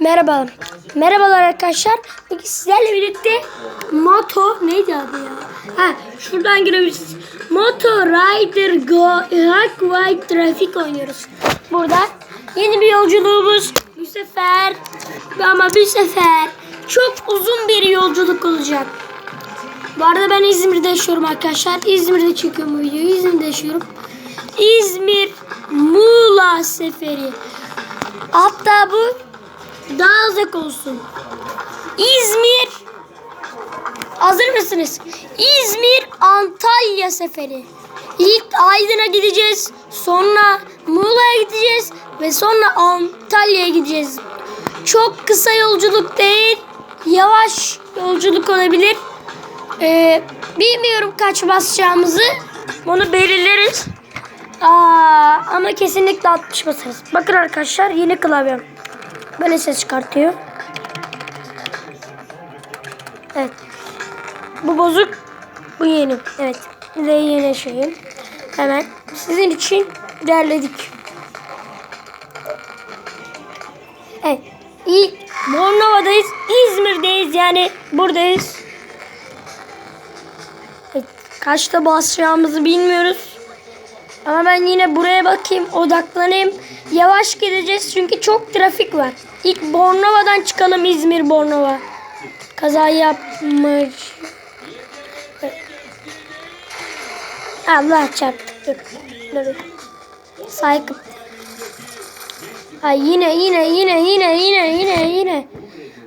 Merhaba. Merhabalar arkadaşlar. Bugün sizlerle birlikte Moto neydi adı ya? Ha, şuradan girebiliriz. Moto Rider Go Rock White Traffic oynuyoruz. Burada yeni bir yolculuğumuz. Bu sefer ama bir sefer çok uzun bir yolculuk olacak. Bu arada ben İzmir'de yaşıyorum arkadaşlar. İzmir'de çekiyorum bu videoyu. İzmir'de yaşıyorum. İzmir Muğla seferi. Hatta bu daha uzak olsun. İzmir. Hazır mısınız? İzmir Antalya seferi. İlk Aydın'a gideceğiz. Sonra Muğla'ya gideceğiz. Ve sonra Antalya'ya gideceğiz. Çok kısa yolculuk değil. Yavaş yolculuk olabilir. Ee, bilmiyorum kaç basacağımızı. Onu belirleriz. Aa, ama kesinlikle 60 basarız. Bakın arkadaşlar yeni klavyem. Böyle ses çıkartıyor. Evet. Bu bozuk. Bu yeni. Evet. De yeni şeyim. Hemen sizin için derledik. Evet. İlk Bornova'dayız. İzmir'deyiz yani buradayız. Evet. Kaçta basacağımızı bilmiyoruz. Ama ben yine buraya bakayım, odaklanayım. Yavaş gideceğiz çünkü çok trafik var. İlk Bornova'dan çıkalım İzmir Bornova. Kaza yapmış. Allah çarptık. Dur. Dur. Saykıp. Ay yine yine yine yine yine yine yine.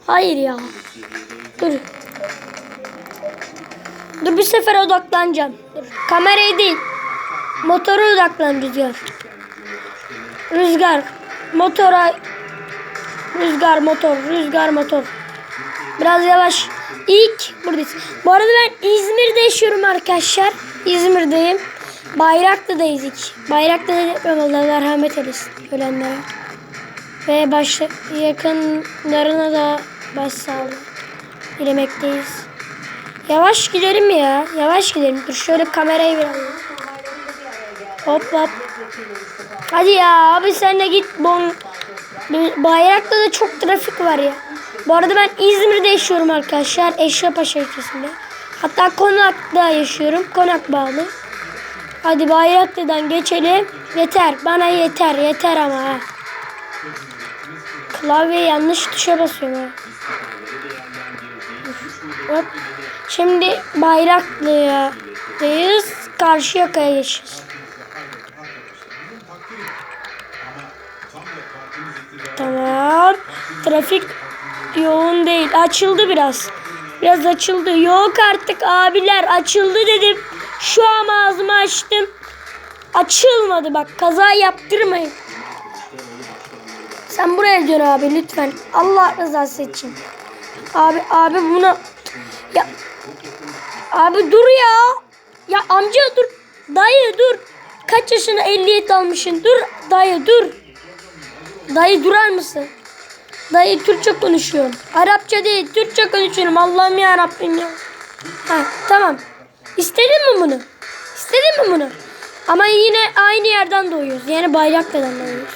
Hayır ya. Dur. Dur bir sefer odaklanacağım. Dur. Kamerayı değil. Motora odaklan Rüzgar. Rüzgar. Motora. Rüzgar motor. Rüzgar motor. Biraz yavaş. İlk buradayız. Bu arada ben İzmir'de yaşıyorum arkadaşlar. İzmir'deyim. Bayraklı'dayız ilk. Bayraklı'da deprem oldu. Allah rahmet eylesin ölenlere. Ve baş, yakınlarına da başsağlığı dilemekteyiz. Yavaş gidelim ya. Yavaş gidelim. Dur şöyle kamerayı bir alayım. Hop hop. Hadi ya abi sen de git bon. Bayrakta da çok trafik var ya. Bu arada ben İzmir'de yaşıyorum arkadaşlar. Eşrefpaşa ilçesinde. Hatta Konak'ta yaşıyorum. Konak bağlı. Hadi Bayraklı'dan geçelim. Yeter. Bana yeter. Yeter ama ha. Klavye yanlış tuşa basıyorum ha. Hop. Şimdi Bayraklı'dayız. Karşıyaka'ya geçeceğiz. Tamam. Trafik yoğun değil. Açıldı biraz. Biraz açıldı. Yok artık abiler açıldı dedim. Şu an ağzımı açtım. Açılmadı bak. Kaza yaptırmayın. Sen buraya dön abi lütfen. Allah rızası için. Abi abi buna ya abi dur ya. Ya amca dur. Dayı dur. Kaç yaşına ehliyet almışsın? Dur dayı dur. Dayı durar mısın? Dayı Türkçe konuşuyorum. Arapça değil, Türkçe konuşuyorum. Allah'ım ya Rabbim ya. Ha, tamam. İstedin mi bunu? İstedin mi bunu? Ama yine aynı yerden doğuyoruz. Yani Bayraklı'dan doğuyoruz.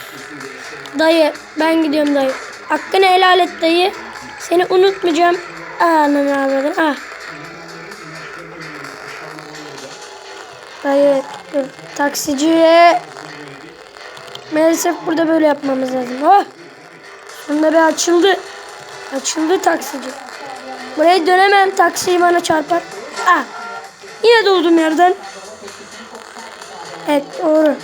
Dayı, ben gidiyorum dayı. Hakkını helal et dayı. Seni unutmayacağım. Ananı avradın. Ah. Dayı, dur. taksiciye Maalesef burada böyle yapmamız lazım. Oh! Sonunda bir açıldı. Açıldı taksici. Buraya dönemem. Taksiyi bana çarpar. Ah! Yine doğdum yerden. Evet doğru.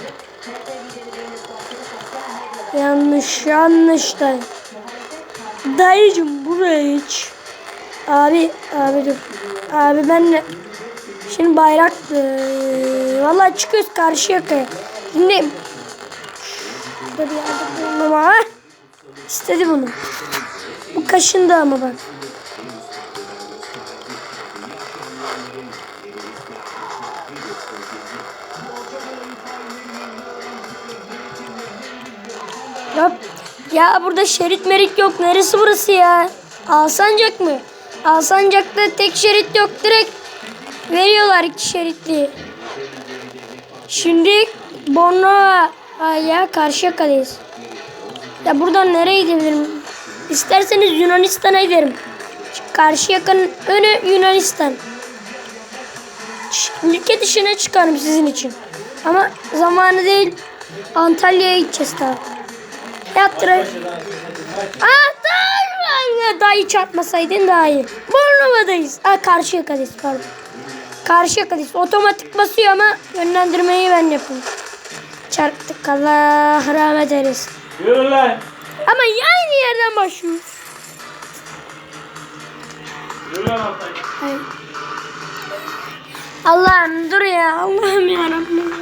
Yanlış yanlış dayı. Dayıcım buraya hiç. Abi abi dur. Abi ben de şimdi bayrak vallahi çıkıyoruz karşı yakaya. Şimdi Burada bir yerde ama. İstedi bunu. Bu kaşındı ama bak. Yok. Ya burada şerit merit yok. Neresi burası ya? Alsancak mı? Alsancak'ta tek şerit yok. Direkt veriyorlar iki şeritli. Şimdi Bornova Ay ya karşı yakadayız. Ya buradan nereye gidebilirim? İsterseniz Yunanistan'a giderim. Karşı yakın önü Yunanistan. Ülke dışına çıkarım sizin için. Ama zamanı değil. Antalya'ya gideceğiz daha. Yattıra. Aa daha Daha iyi çarpmasaydın daha iyi. Bornova'dayız. Aa karşı yakadayız pardon. Karşı yakadayız. Otomatik basıyor ama yönlendirmeyi ben yapıyorum. Çarptık Allah rahmet eylesin. Yürü lan. Ama aynı yerden başlıyoruz. Yürü lan. Hayır. Allah'ım dur ya. Allah'ım yarabbim.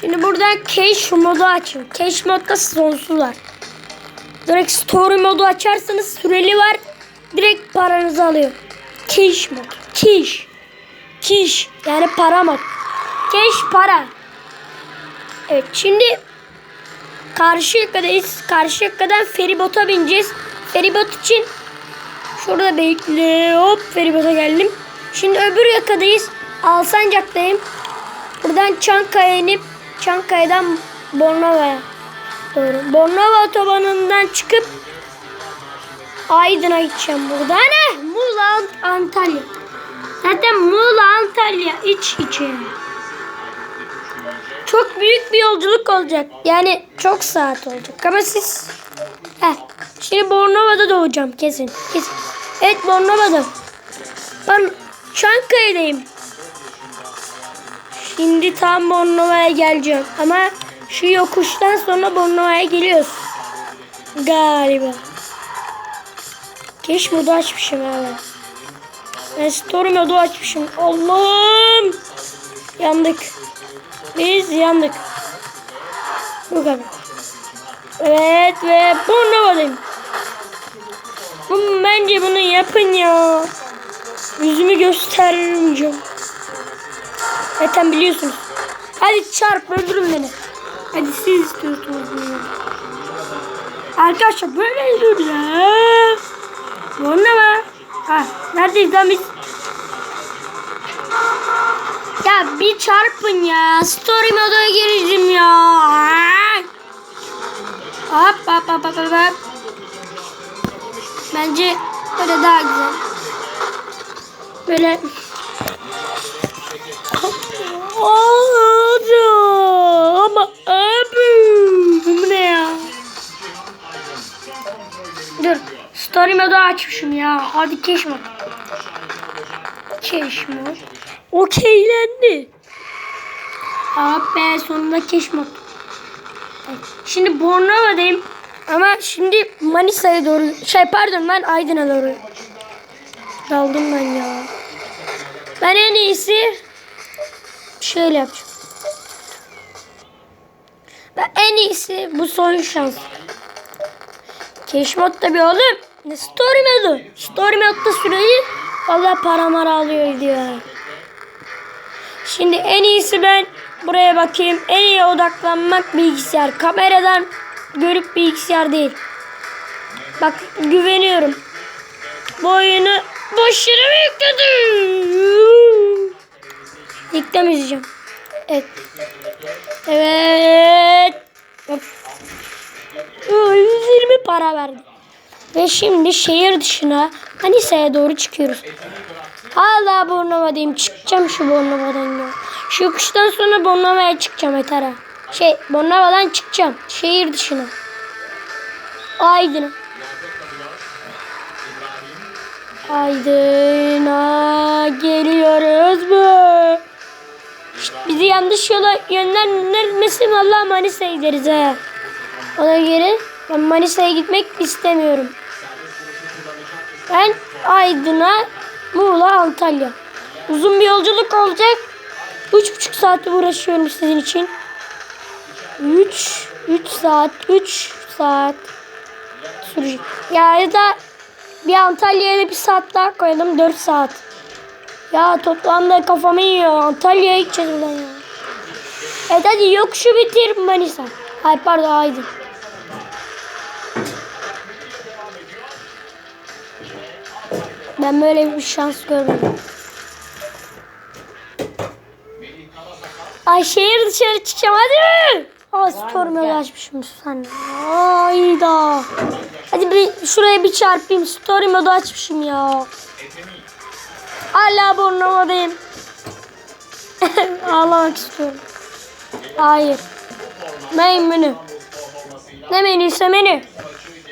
Şimdi buradan cache modu açın. Cache modda sonsuz var. Direkt story modu açarsanız süreli var. Direkt paranızı alıyor. Cache mod. Cache. Cache. Yani para mod. Cache para. Evet şimdi Karşıyaka'dayız. Karşıyaka'dan feribota bineceğiz. Feribot için Şurada bekle. Hop feribota geldim. Şimdi öbür yakadayız. Alsancak'tayım. Buradan Çankaya inip Çankaya'dan Bornova'ya doğru. Bornova otobanından çıkıp Aydın'a gideceğim burada. Ne? Muğla Ant- Antalya. Zaten Muğla Antalya iç içe. Çok büyük bir yolculuk olacak. Yani çok saat olacak. Ama siz Heh. Şimdi Bornova'da doğacağım kesin. kesin. Evet Bornova'da. Ben Çankaya'dayım. Şimdi tam Bornova'ya geleceğim. Ama şu yokuştan sonra Bornova'ya geliyoruz. Galiba. Keş modu açmışım abi. Ben story modu açmışım. Allah'ım. Yandık. Biz yandık. Bu kadar. Evet ve Bornova'dayım. Bu, bence bunu yapın ya. Yüzümü göstermeyeceğim. Zaten biliyorsunuz. Hadi çarp öldürün beni. Hadi siz istiyorsunuz bunu. Arkadaşlar böyle yürür ya. Bornova. Ha, neredeyiz lan biz? Ya bir çarpın ya. Story moda gireceğim ya. Hop hop hop hop hop. Bence böyle daha güzel. Böyle. Oldu. Ama abi. Bu ne ya? Dur. Story modu açmışım ya. Hadi keş mod. Okeylendi. Ah be sonunda keş mod. Şimdi Bornova'dayım. Ama şimdi Manisa'ya doğru. Şey pardon ben Aydın'a doğru. Daldım ben ya. Ben en iyisi şöyle yapacağım. Ben en iyisi bu son şans. Mod tabi oğlum. Ne story modu? Story modda süreli valla para mara alıyor diyor. Şimdi en iyisi ben buraya bakayım. En iyi odaklanmak bilgisayar. Kameradan görüp bilgisayar değil. Bak güveniyorum. Bu oyunu boşuna mı yükledim? Yüklemeyeceğim. Evet. Evet. Hop. Oo, 120 para verdi. Ve şimdi şehir dışına Manisa'ya doğru çıkıyoruz. Hala Bornova'dayım. Çıkacağım şu Bornova'dan ya. Şu yokuştan sonra Bornova'ya çıkacağım yeter ha. Şey Bornova'dan çıkacağım. Şehir dışına. Aydın'a. Aydın'a geliyoruz mu? Şşt, bizi yanlış yola yönlendirmesin valla Manisa'ya gideriz ha. Ona göre ben Manisa'ya gitmek istemiyorum. Ben Aydın'a, Muğla, Antalya. Uzun bir yolculuk olacak. Üç buçuk saat uğraşıyorum sizin için. Üç, üç saat, üç saat sürecek. Ya ya da bir Antalya'ya da bir saat daha koyalım. Dört saat. Ya toplamda kafamı yiyor. Antalya'ya gideceğiz ulan ya. Evet hadi yokuşu bitir Manisa. Ay pardon Aydın. Ben böyle bir şans görmedim. Ay şehir dışarı çıkacağım hadi. Aa storm yolu açmışım sen. Ayda. Hadi bir şuraya bir çarpayım. Story modu açmışım ya. Hala burnuvadayım. Ağlamak istiyorum. Hayır. Main menü. Ne menüyse menü.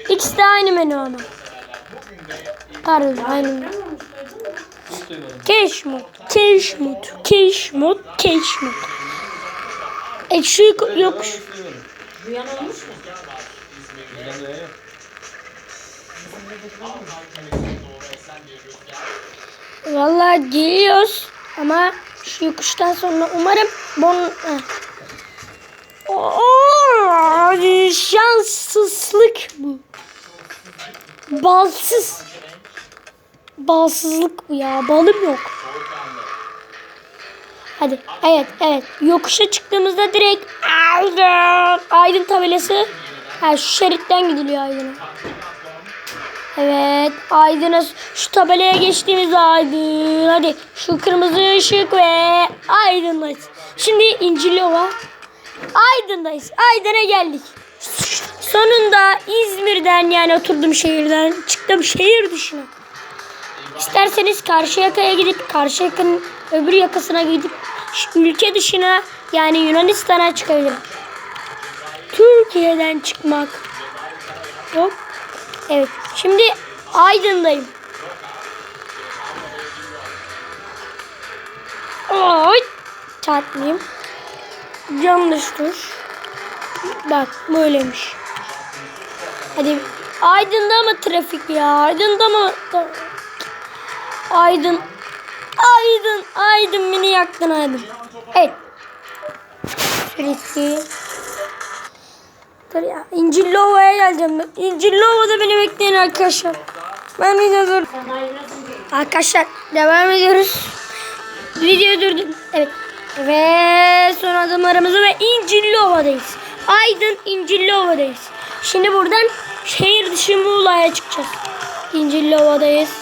İkisi de aynı menü ama. Pardon aynı. Cash mod. Cash mod. E şu yok. Duyan olmuş mu? Vallahi geliyoruz ama şu yokuştan sonra umarım bon şanssızlık bu. Balsız. Balsızlık ya. Balım yok. Hadi. Evet, evet. Yokuşa çıktığımızda direkt Aydın. Aydın tabelası. Ha, şu şeritten gidiliyor Aydın'a. Evet. Aydın'a şu tabelaya geçtiğimiz Aydın. Hadi şu kırmızı ışık ve Aydın'dayız. Şimdi İncilova. Aydın'dayız. Aydın'a geldik. Sonunda İzmir'den yani oturduğum şehirden çıktım şehir dışına. İsterseniz karşı yakaya gidip karşı yakanın öbür yakasına gidip ülke dışına yani Yunanistan'a çıkabilirim. Türkiye'den çıkmak. Hop. Evet. Şimdi Aydın'dayım. Oy. Çarpmayayım. Yanlış tuş. Bak böylemiş. Hadi Aydın'da mı trafik ya? Aydın'da mı? Aydın. Aydın. Aydın beni yaktın Aydın. Evet. Sürekli. Dur ya. İncillova'ya geleceğim ben. İncillova'da beni bekleyin arkadaşlar. Ben bir dur. Arkadaşlar devam ediyoruz. Video durdum. Evet. Ve son adımlarımızı ve İncillova'dayız. Aydın İncillova'dayız. Şimdi buradan şehir dışı Muğla'ya çıkacağız. İncillova'dayız.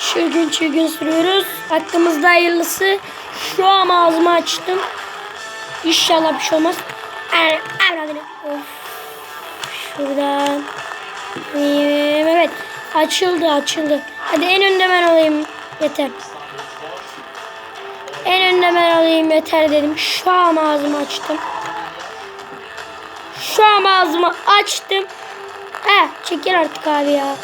Şu gün sürüyoruz. Hakkımızda hayırlısı. Şu an ağzımı açtım. İnşallah bir şey olmaz. Ee, Avradını. Of. Şuradan. Evet. Açıldı açıldı. Hadi en önde ben olayım. Yeter. En önde ben olayım yeter dedim. Şu an ağzımı açtım. Şu an ağzımı açtım. He çekil artık abi ya.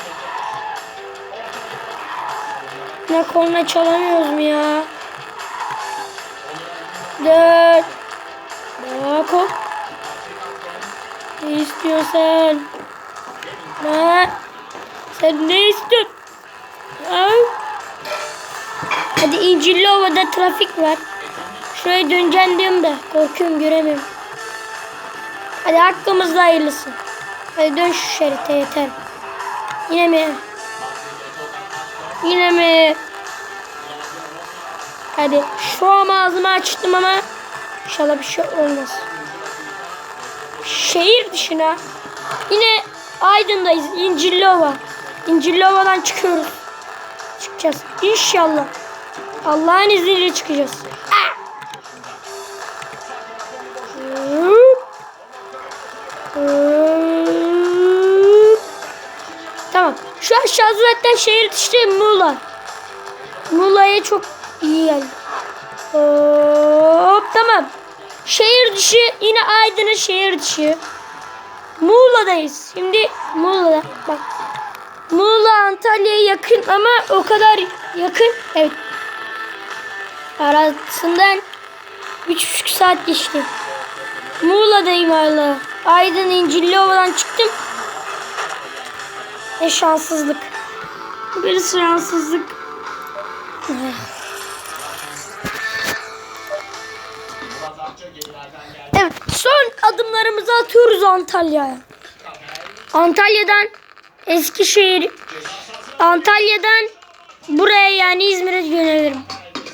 Ne korna çalamıyoruz mu ya? Dört. Bak hop. Ne istiyorsun? Ne? Sen ne istiyorsun? Ha? Hadi İncillova'da trafik var. Şuraya döneceğim diyorum da korkuyorum göremiyorum. Hadi hakkımızda hayırlısı. Hadi dön şu şerite yeter. Yine mi? Yine mi? Hadi şu an ağzımı açtım ama inşallah bir şey olmaz. Şehir dışına yine Aydın'dayız. İncillova. İncillova'dan çıkıyoruz. Çıkacağız. İnşallah. Allah'ın izniyle çıkacağız. Şu aşağı zaten şehir dışı Muğla. Muğla'ya çok iyi geldi. Hop tamam. Şehir dışı yine Aydın'ın şehir dışı. Muğla'dayız. Şimdi Muğla'da bak. Muğla Antalya'ya yakın ama o kadar yakın. Evet. Arasından 3,5 saat geçti. Muğla'dayım hala. Aydın İncilliova'dan çıktım. Ne şanssızlık. Bir şanssızlık. Evet son adımlarımızı atıyoruz Antalya'ya. Antalya'dan Eskişehir Antalya'dan buraya yani İzmir'e yönelirim.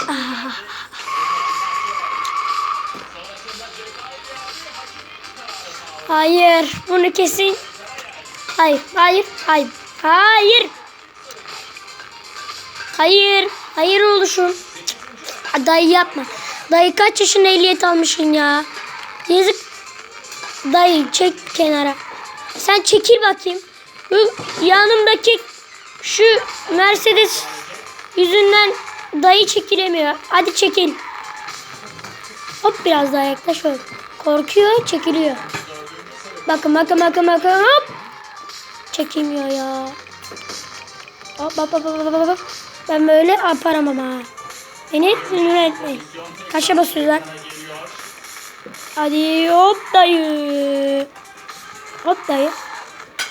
Ah. Hayır, bunu kesin. Hayır, hayır, hayır. Hayır. Hayır, hayır oluşum. Dayı yapma. Dayı kaç yaşında ehliyet almışsın ya? Yazık. Dayı çek kenara. Sen çekil bakayım. Yanımdaki şu Mercedes yüzünden dayı çekilemiyor. Hadi çekil. Hop biraz daha yaklaş. Korkuyor çekiliyor. Bakın bakın bakın bakın hop. Çekilmiyor ya. Hop hop hop hop hop. Ben böyle yaparım ama. Beni sinir etmeyin. Kaça basıyorlar? Hadi hop dayı. Hop dayı.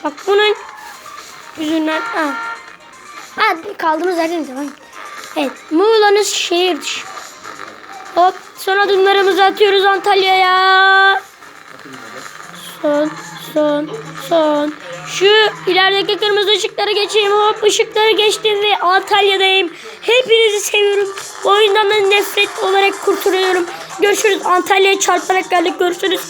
Bak bunun yüzünden. Ha. Hadi kaldığımız yerden tamam. Evet. Muğla'nın şehir dışı. Hop. Son adımlarımızı atıyoruz Antalya'ya. Son, son, son. Şu ilerideki kırmızı ışıkları geçeyim. Hop ışıkları geçtim ve Antalya'dayım. Hepinizi seviyorum. Bu oyundan da nefret olarak kurtuluyorum. Görüşürüz. Antalya'ya çarparak geldik. Görüşürüz.